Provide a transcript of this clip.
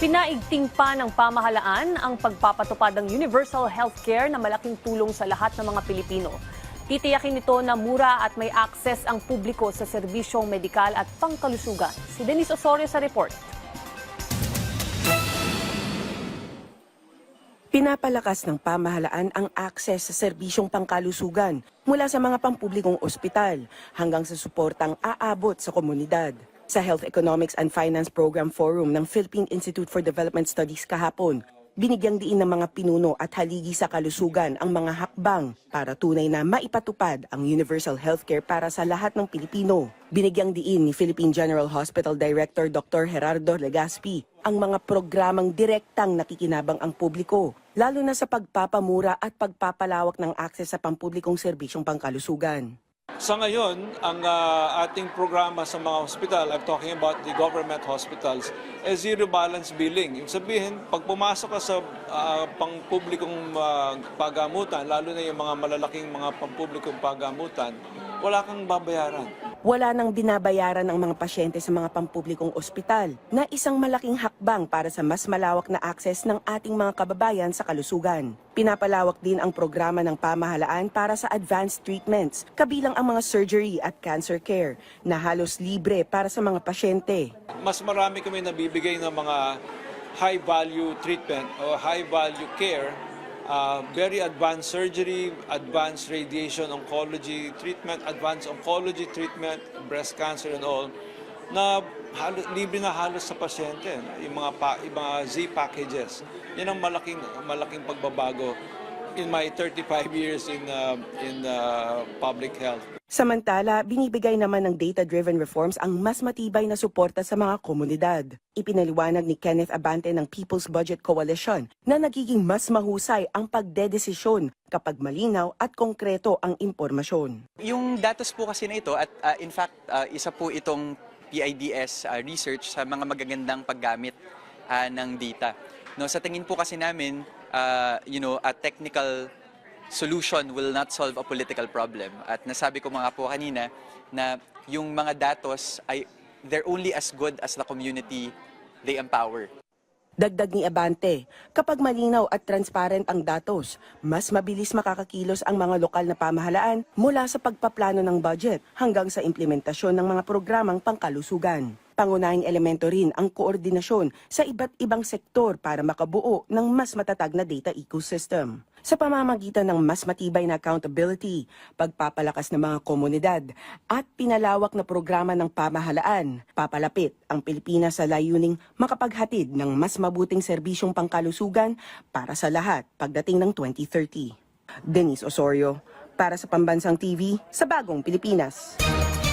Pinaigting pa ng pamahalaan ang pagpapatupad ng universal healthcare na malaking tulong sa lahat ng mga Pilipino. Titiyakin nito na mura at may access ang publiko sa serbisyong medikal at pangkalusugan. Si Denise Osorio sa report. Pinapalakas ng pamahalaan ang akses sa serbisyong pangkalusugan mula sa mga pampublikong ospital hanggang sa suportang aabot sa komunidad. Sa Health Economics and Finance Program Forum ng Philippine Institute for Development Studies kahapon, binigyang diin ng mga pinuno at haligi sa kalusugan ang mga hakbang para tunay na maipatupad ang universal healthcare para sa lahat ng Pilipino. Binigyang diin ni Philippine General Hospital Director Dr. Gerardo Legaspi ang mga programang direktang nakikinabang ang publiko, lalo na sa pagpapamura at pagpapalawak ng akses sa pampublikong serbisyong pangkalusugan. Sa ngayon, ang ah, ating programa sa mga hospital, I'm talking about the government hospitals, is zero balance billing. Ibig sabihin, pag pumasok ka sa ah, pangpublikong ah, pagamutan, lalo na yung mga malalaking mga pampublikong pagamutan, wala kang babayaran. Wala nang binabayaran ang mga pasyente sa mga pampublikong ospital na isang malaking hakbang para sa mas malawak na akses ng ating mga kababayan sa kalusugan. Pinapalawak din ang programa ng pamahalaan para sa advanced treatments, kabilang ang mga surgery at cancer care na halos libre para sa mga pasyente. Mas marami kami nabibigay ng mga high-value treatment o high-value care uh, very advanced surgery, advanced radiation oncology treatment, advanced oncology treatment, breast cancer and all, na halos, libre na halos sa pasyente, yung mga, pa, yung mga Z packages. Yan ang malaking, malaking pagbabago in my 35 years in, uh, in uh, public health. Samantala, binibigay naman ng data-driven reforms ang mas matibay na suporta sa mga komunidad. Ipinaliwanag ni Kenneth Abante ng People's Budget Coalition na nagiging mas mahusay ang pagdedesisyon kapag malinaw at konkreto ang impormasyon. Yung datos po kasi na ito at uh, in fact uh, isa po itong PIDS uh, research sa mga magagandang paggamit uh, ng data. No, sa tingin po kasi namin, uh, you know, a technical solution will not solve a political problem. At nasabi ko mga po kanina na yung mga datos ay they're only as good as the community they empower. Dagdag ni Abante, kapag malinaw at transparent ang datos, mas mabilis makakakilos ang mga lokal na pamahalaan mula sa pagpaplano ng budget hanggang sa implementasyon ng mga programang pangkalusugan. Pangunahing elemento rin ang koordinasyon sa iba't ibang sektor para makabuo ng mas matatag na data ecosystem. Sa pamamagitan ng mas matibay na accountability, pagpapalakas ng mga komunidad at pinalawak na programa ng pamahalaan, papalapit ang Pilipinas sa layuning makapaghatid ng mas mabuting serbisyong pangkalusugan para sa lahat pagdating ng 2030. Denise Osorio, para sa Pambansang TV, sa Bagong Pilipinas.